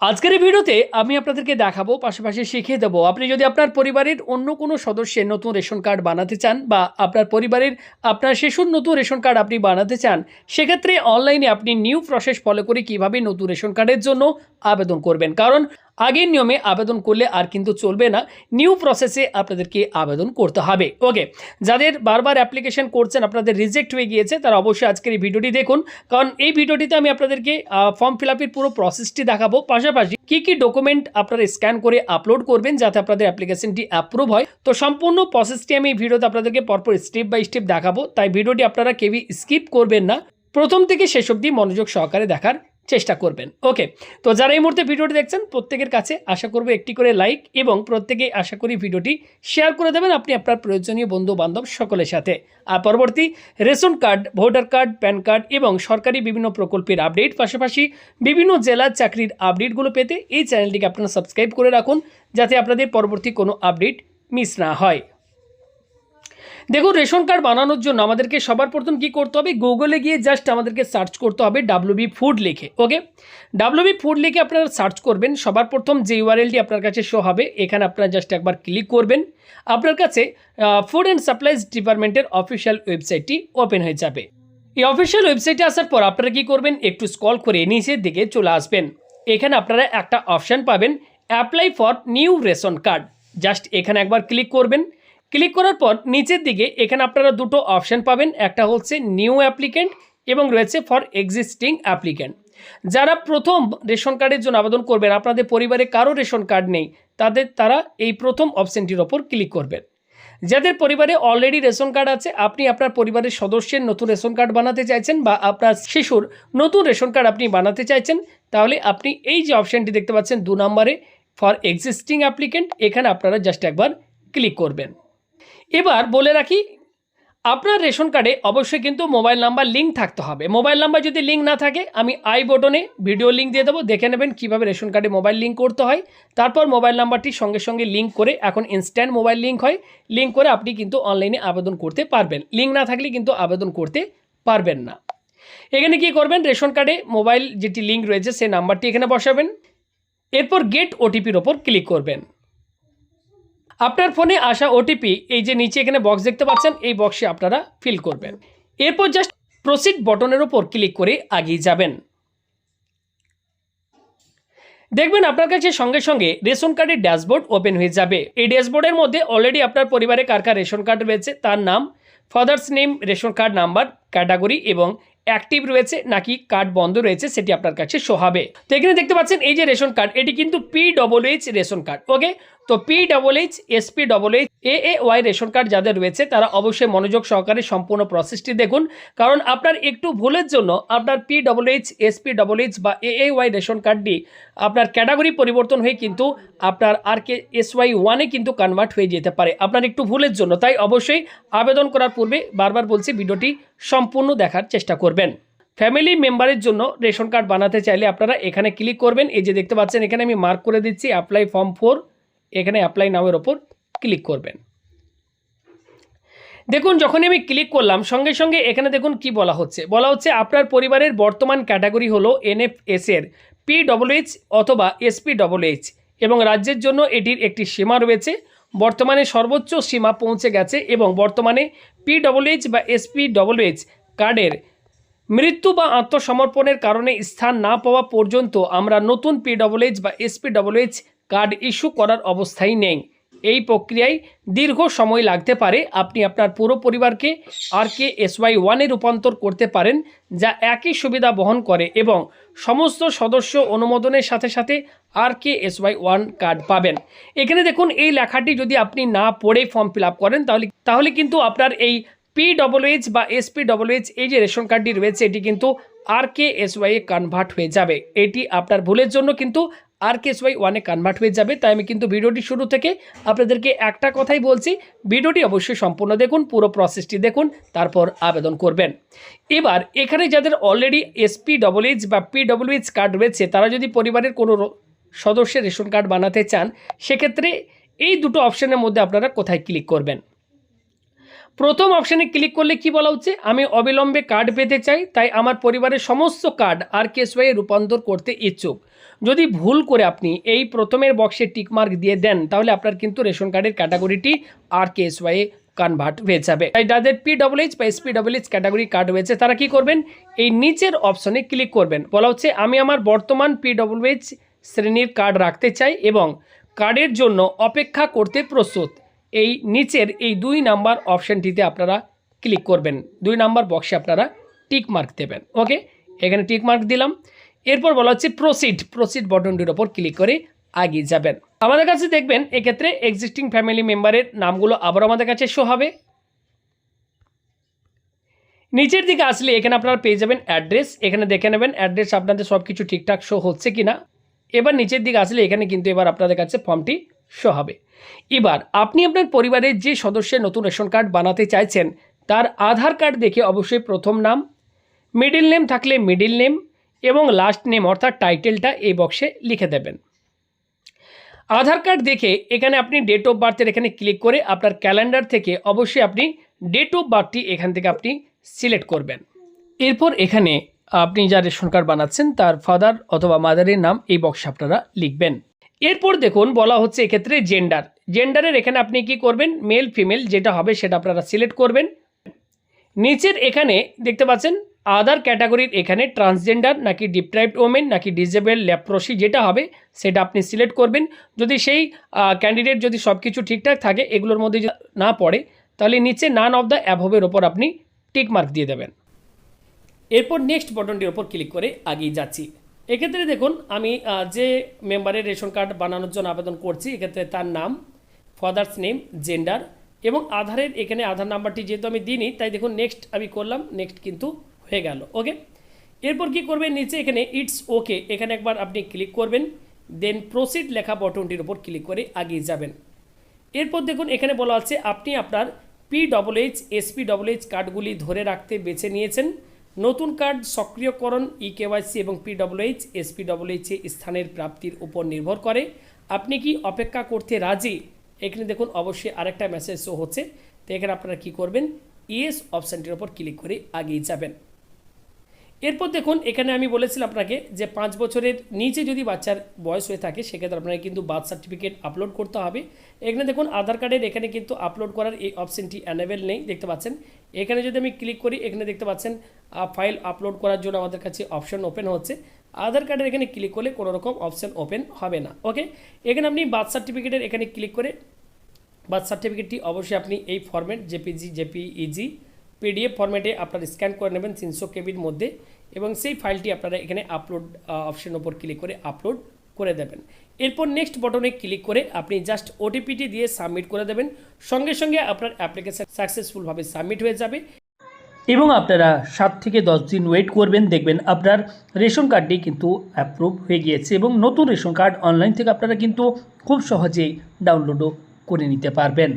আজকের এই ভিডিওতে আমি আপনাদেরকে দেখাবো, পাশাপাশি শিখিয়ে দেবো, আপনি যদি আপনার পরিবারের অন্য কোনো সদস্যের নতুন রেশন কার্ড বানাতে চান বা আপনার পরিবারের আপনার শিশুর নতুন রেশন কার্ড আপনি বানাতে চান, সেক্ষেত্রে অনলাইনে আপনি নিউ প্রসেস ফলো করে কীভাবে নতুন রেশন কার্ডের জন্য আবেদন করবেন। কারণ আগের নিয়মে আবেদন করলে আর কিন্তু চলবে না। নিউ প্রসেসে আপনাদেরকে আবেদন করতে হবে। ওকে যাদের বারবার অ্যাপ্লিকেশন করছেন, আপনাদের রিজেক্ট হয়ে গিয়েছে, তারা অবশ্যই আজকের এই ভিডিওটি দেখুন। কারণ এই ভিডিওটিতে আমি আপনাদেরকে ফর্ম ফিল পুরো প্রসেসটি দেখাবো। পাশাপাশি কী কী ডকুমেন্ট আপনারা স্ক্যান করে আপলোড করবেন, যাতে আপনাদের অ্যাপ্লিকেশনটি অ্যাপ্রুভ হয়। তো সম্পূর্ণ প্রসেসটি আমি এই ভিডিওতে আপনাদেরকে পরপর স্টেপ বাই স্টেপ দেখাবো। তাই ভিডিওটি আপনারা কেউই স্কিপ করবেন না। প্রথম থেকে শেষ অবধি মনোযোগ সহকারে দেখার চেষ্টা করবেন। ওকে তো যারা এই মুহূর্তে ভিডিওটি দেখছেন, প্রত্যেকের কাছে আশা করব একটি করে লাইক এবং প্রত্যেকেই আশা করি ভিডিওটি শেয়ার করে দেবেন আপনি আপনার প্রয়োজনীয় বন্ধু বান্ধব সকলের সাথে। আর পরবর্তী ration card voter card PAN card এবং সরকারি বিভিন্ন প্রকল্পের আপডেট পাশাপাশি বিভিন্ন জেলার চাকরির আপডেটগুলো পেতে এই চ্যানেলটিকে আপনারা সাবস্ক্রাইব করে রাখুন, যাতে আপনাদের পরবর্তী কোনো আপডেট মিস না হয়। দেখুন, রেশন কার্ড বানানোর জন্য আমাদেরকে সবার প্রথম কি করতে হবে? গুগলে গিয়ে জাস্ট আমাদেরকে সার্চ করতে হবে ডাব্লিউবি ফুড লিখে ওকে ডাব্লিউবি ফুড লিখে আপনারা সার্চ করবেন, সবার প্রথম যে ইউআরএলটি আপনার কাছে শো হবে, এখানে আপনারা জাস্ট একবার ক্লিক করবেন। আপনার কাছে ফুড অ্যান্ড সাপ্লাইজ ডিপার্টমেন্টের অফিসিয়াল ওয়েবসাইটটি ওপেন হয়ে যাবে। এই অফিসিয়াল ওয়েবসাইটে আসার পর আপনারা কী করবেন? একটু স্কল করে নিচের দিকে চলে আসবেন। এখানে আপনারা একটা অপশান পাবেন apply for new ration card just এখানে একবার ক্লিক করবেন ক্লিক করার পর নিচের দিকে এখানে আপনারা দুটো অপশান পাবেন। একটা হচ্ছে নিউ অ্যাপ্লিকেন্ট এবং রয়েছে ফর এক্সিস্টিং অ্যাপ্লিকেন্ট। যারা প্রথম রেশন কার্ডের জন্য আবেদন করবেন, আপনাদের পরিবারে কারও রেশন কার্ড নেই, তাদের তারা এই প্রথম অপশানটির ওপর ক্লিক করবেন। যাদের পরিবারে অলরেডি রেশন কার্ড আছে, আপনি আপনার পরিবারের সদস্যের নতুন রেশন কার্ড বানাতে চাইছেন বা আপনার শিশুর নতুন রেশন কার্ড আপনি বানাতে চাইছেন, তাহলে আপনি এই যে অপশানটি দেখতে পাচ্ছেন দু নম্বরে, ফর এক্সিস্টিং অ্যাপ্লিকেন্ট, এখানে আপনারা জাস্ট একবার ক্লিক করবেন। এবার বলে রাখি, আপনার রেশন কার্ডে অবশ্যই কিন্তু মোবাইল নাম্বার লিঙ্ক থাকতে হবে। মোবাইল নাম্বার যদি লিঙ্ক না থাকে, আমি আই বটনে ভিডিও লিঙ্ক দিয়ে দেবো, দেখে নেবেন কীভাবে রেশন কার্ডে মোবাইল লিঙ্ক করতে হয়। তারপর মোবাইল নাম্বারটি সঙ্গে সঙ্গে লিঙ্ক করে এখন ইনস্ট্যান্ট মোবাইল লিঙ্ক হয়। লিঙ্ক করে আপনি কিন্তু অনলাইনে আবেদন করতে পারবেন। লিঙ্ক না থাকলে কিন্তু আবেদন করতে পারবেন না। এখানে কি করবেন? রেশন কার্ডে মোবাইল যেটি লিঙ্ক রয়েছে, সেই নাম্বারটি এখানে বসাবেন। এরপর গেট ওটিপির ওপর ক্লিক করবেন। আপনার ফোনে আসা ওটিপি এই যে নিচে এখানে বক্স দেখতে পাচ্ছেন, এই বক্সে আপনারা ফিল করবেন। এরপর জাস্ট প্রসিড বটনের ওপর ক্লিক করে আগিয়ে যাবেন। দেখবেন আপনার কাছে সঙ্গে সঙ্গে রেশন কার্ডের ড্যাশবোর্ড ওপেন হয়ে যাবে। এই ড্যাশবোর্ডের মধ্যে অলরেডি আপনার পরিবারে কার কার রেশন কার্ড রয়েছে, তার নাম father's name ration card number category এবং অ্যাক্টিভ রয়েছে নাকি কার্ড বন্ধ রয়েছে সেটি আপনার কাছে শো হবে। তো এখানে দেখতে পাচ্ছেন, এই যে রেশন কার্ড, এটি কিন্তু P double H ration card okay তো P double H SP double H A A Y ration card যাদের রয়েছে, তারা অবশ্যই মনোযোগ সহকারে সম্পূর্ণ প্রসেসটি দেখুন। কারণ আপনার একটু ভুলের জন্য আপনার P double H SP double H বা এ এ ওয়াই রেশন কার্ডটি আপনার ক্যাটাগরি পরিবর্তন হয়ে কিন্তু আপনার আর কে এস ওয়াই ওয়ানে কিন্তু কনভার্ট হয়ে যেতে পারে। আপনার একটু ভুলের জন্য। তাই অবশ্যই আবেদন করার পূর্বে বারবার বলছি, ভিডিওটি সম্পূর্ণ দেখার চেষ্টা করবেন। ফ্যামিলি মেম্বারের জন্য রেশন কার্ড বানাতে চাইলে আপনারা এখানে ক্লিক করবেন। এই যে দেখতে পাচ্ছেন, এখানে আমি মার্ক করে দিচ্ছি অ্যাপ্লাই ফর্ম ফোর এখানে অ্যাপ্লাই নামের ওপর ক্লিক করবেন। দেখুন যখন আমি ক্লিক করলাম, সঙ্গে সঙ্গে এখানে দেখুন কি বলা হচ্ছে। বলা হচ্ছে আপনার পরিবারের বর্তমান ক্যাটাগরি হলো এনএফএস এর পি ডবল এইচ অথবা এসপি এইচ এবং রাজ্যের জন্য এটির একটি সীমা রয়েছে। বর্তমানে সর্বোচ্চ সীমা পৌঁছে গেছে এবং বর্তমানে পি ডবল এইচ বা এসপি এইচ কার্ডের মৃত্যু বা আত্মসমর্পণের কারণে স্থান না পাওয়া পর্যন্ত আমরা নতুন পি ডবল এইচ বা এসপি এইচ কার্ড ইস্যু করার অবস্থায় নেই। এই প্রক্রিয়ায় দীর্ঘ সময় লাগতে পারে। আপনি আপনার পুরো পরিবারকে আর কে এসওয়াই ওয়ানে রূপান্তর করতে পারেন, যা একই সুবিধা বহন করে এবং সমস্ত সদস্য অনুমোদনের সাথে সাথে R K S Y one card পাবেন। এখানে দেখুন, এই লেখাটি যদি আপনি না পড়ে ফর্ম ফিল করেন, তাহলে তাহলে কিন্তু আপনার এই পি ডবল এইচ বা এসপি ডবল এইচ এই যে রেশন কার্ডটি রয়েছে, এটি কিন্তু আর কে এস ওয়াই এ কনভার্ট হয়ে যাবে। এটি আপনার ভুলের জন্য কিন্তু আর কে এস ওয়াই ওয়ানে কনভার্ট হয়ে যাবে, তাই আমি কিন্তু ভিডিওটি শুরু থেকে আপনাদেরকে একটা কথাই বলছি, ভিডিওটি অবশ্যই সম্পূর্ণ দেখুন, পুরো প্রসেসটি দেখুন, তারপর আবেদন করবেন। এবার, এখানে যাদের অলরেডি এসপি ডবল এইচ বা পি ডবল এইচ কার্ড রয়েছে, তারা যদি পরিবারের কোনো সদস্যের রেশন কার্ড বানাতে চান, সেক্ষেত্রে এই দুটো অপশনের মধ্যে আপনারা কোথায় ক্লিক করবেন? প্রথম অপশানে ক্লিক করলে কি বলা হচ্ছে? আমি অবিলম্বে কার্ড পেতে চাই, তাই আমার পরিবারের সমস্ত কার্ড আর কেসওয়াইয়ে রূপান্তর করতে ইচ্ছুক। যদি ভুল করে আপনি এই প্রথমের বক্সে টিকমার্ক দিয়ে দেন, তাহলে আপনার কিন্তু রেশন কার্ডের ক্যাটাগরিটি আর কেএসওয়াইয়ে কনভার্ট হয়ে যাবে। তাই যাদের পি ডবল এইচ বা SP double H category card হয়েছে তারা কি করবেন? এই নিচের অপশনে ক্লিক করবেন। বলা হচ্ছে, আমি আমার বর্তমান পি ডবল এইচ শ্রেণির কার্ড রাখতে চাই এবং কার্ডের জন্য অপেক্ষা করতে প্রস্তুত। এই নিচের এই দুই নাম্বার অপশানটিতে আপনারা ক্লিক করবেন। দুই নাম্বার বক্সে আপনারা টিক মার্ক দেবেন। ওকে? এখানে টিক মার্ক দিলাম। এরপর বলা হচ্ছে প্রসিড প্রসিড বটনটির ওপর ক্লিক করে আগিয়ে যাবেন। আমাদের কাছে দেখবেন, এক্ষেত্রে এক্সিস্টিং ফ্যামিলি মেম্বারের নামগুলো আবার আমাদের কাছে শো হবে। নিচের দিকে আসলে এখানে আপনারা পেয়ে যাবেন অ্যাড্রেস এখানে দেখে নেবেন অ্যাড্রেস আপনাদের সব কিছু ঠিকঠাক শো হচ্ছে কি না এবার নিচের দিকে আসলে এখানে কিন্তু এবার আপনাদের কাছে ফর্মটি শো হবে। এবার আপনি আপনার পরিবারের যে সদস্যের নতুন রেশন কার্ড বানাতে চাইছেন, তার আধার কার্ড দেখে অবশ্যই প্রথম নাম মিডিল নেম থাকলে মিডিল নেম এবং লাস্ট নেম অর্থাৎ টাইটেলটা এই বক্সে লিখে দেবেন। আধার কার্ড দেখে এখানে আপনি ডেট অফ বার্থের এখানে ক্লিক করে আপনার ক্যালেন্ডার থেকে অবশ্যই আপনি ডেট অফ বার্থটি এখান থেকে আপনি সিলেক্ট করবেন। এরপর এখানে আপনি যা রেশন কার্ড বানাচ্ছেন, তার ফাদার অথবা মাদারের নাম এই বক্সে আপনারা লিখবেন। এরপর দেখুন, বলা হচ্ছে এক্ষেত্রে জেন্ডার জেন্ডারের এখানে আপনি কি করবেন? মেল ফিমেল যেটা হবে সেটা আপনারা সিলেক্ট করবেন। নিচের এখানে দেখতে পাচ্ছেন আদার ক্যাটাগরির এখানে ট্রান্সজেন্ডার নাকি ডিপ্রাইভড ওমেন নাকি ডিজেবল ল্যাপ্রোসি যেটা হবে সেটা আপনি সিলেক্ট করবেন। যদি সেই ক্যান্ডিডেট যদি সব কিছু ঠিকঠাক থাকে, এগুলোর মধ্যে না পড়ে, তাহলে নিচে নান অফ দ্য অ্যাভোভের ওপর আপনি টিক মার্ক দিয়ে দেবেন। এরপর নেক্সট বটনটির ওপর ক্লিক করে আগিয়ে যাচ্ছি। এক্ষেত্রে দেখুন, আমি যে মেম্বারের রেশন কার্ড বানানোর জন্য আবেদন করছি, এক্ষেত্রে তার নাম, ফাদার্স নেম, জেন্ডার এবং আধারের এখানে আধার নাম্বারটি যেহেতু আমি দিইনি, তাই দেখুন নেক্সট আমি করলাম, নেক্সট কিন্তু হয়ে গেল, ওকে? এরপর কি করবেন, নিচে এখানে ইটস ওকে, এখানে একবার আপনি ক্লিক করবেন, দেন প্রসিড লেখা বটনটির উপর ক্লিক করে আগিয়ে যাবেন। এরপর দেখুন, এখানে বলা আছে, আপনি আপনার P double H SP double H কার্ডগুলি ধরে রাখতে বেছে নিয়েছেন নতুন কার্ড সক্রিয়করণ ই কেওয়াইসি এবং পিডব্লিউএইচ এইচে স্থানের প্রাপ্তির উপর নির্ভর করে। আপনি কি অপেক্ষা করতে রাজি? এখানে দেখুন, অবশ্যই আরেকটা মেসেজ শো হচ্ছে। তো এখানে আপনারা কী করবেন? ইএস অপশানটির ওপর ক্লিক করে আগিয়ে যাবেন। এরপর দেখুন, এখানে আমি বলেছিলাম আপনাকে যে পাঁচ বছরের নিচে যদি বাচ্চার বয়স হয়ে থাকে, সেক্ষেত্রে আপনাকে কিন্তু বার্থ সার্টিফিকেট আপলোড করতে হবে। এখানে দেখুন, আধার কার্ডের এখানে কিন্তু আপলোড করার এই অপশনটি অ্যানেবেল নেই, দেখতে পাচ্ছেন। এখানে যদি আমি ক্লিক করি, এখানে দেখতে পাচ্ছেন ফাইল আপলোড করার জন্য আমাদের কাছে অপশন ওপেন হচ্ছে। আধার কার্ডের এখানে ক্লিক করলে কোনো রকম অপশন ওপেন হবে না ওকে এখানে আপনি বার্থ সার্টিফিকেটের এখানে ক্লিক করে, বার্থ সার্টিফিকেটটি অবশ্যই আপনি এই ফরম্যাট জেপিজি জেপিইজি পিডিএফ ফরম্যাটে আপনারা স্ক্যান করে নেবেন তিনশো কেবির মধ্যে এবং সেই ফাইলটি আপনারা এখানে আপলোড অপশন ওপর ক্লিক করে আপলোড করে দেবেন। এরপর নেক্সট বটনে ক্লিক করে আপনি জাস্ট ওটিপিটি দিয়ে সাবমিট করে দেবেন। সঙ্গে সঙ্গে আপনার অ্যাপ্লিকেশন সাকসেসফুলভাবে সাবমিট হয়ে যাবে। এবং আপনারা সাত থেকে দশ দিন ওয়েট করবেন, দেখবেন আপনার রেশন কার্ডটি কিন্তু অ্যাপ্রুভ হয়ে গিয়েছে এবং নতুন রেশন কার্ড অনলাইন থেকে আপনারা কিন্তু খুব সহজেই ডাউনলোডও করে নিতে পারবেন।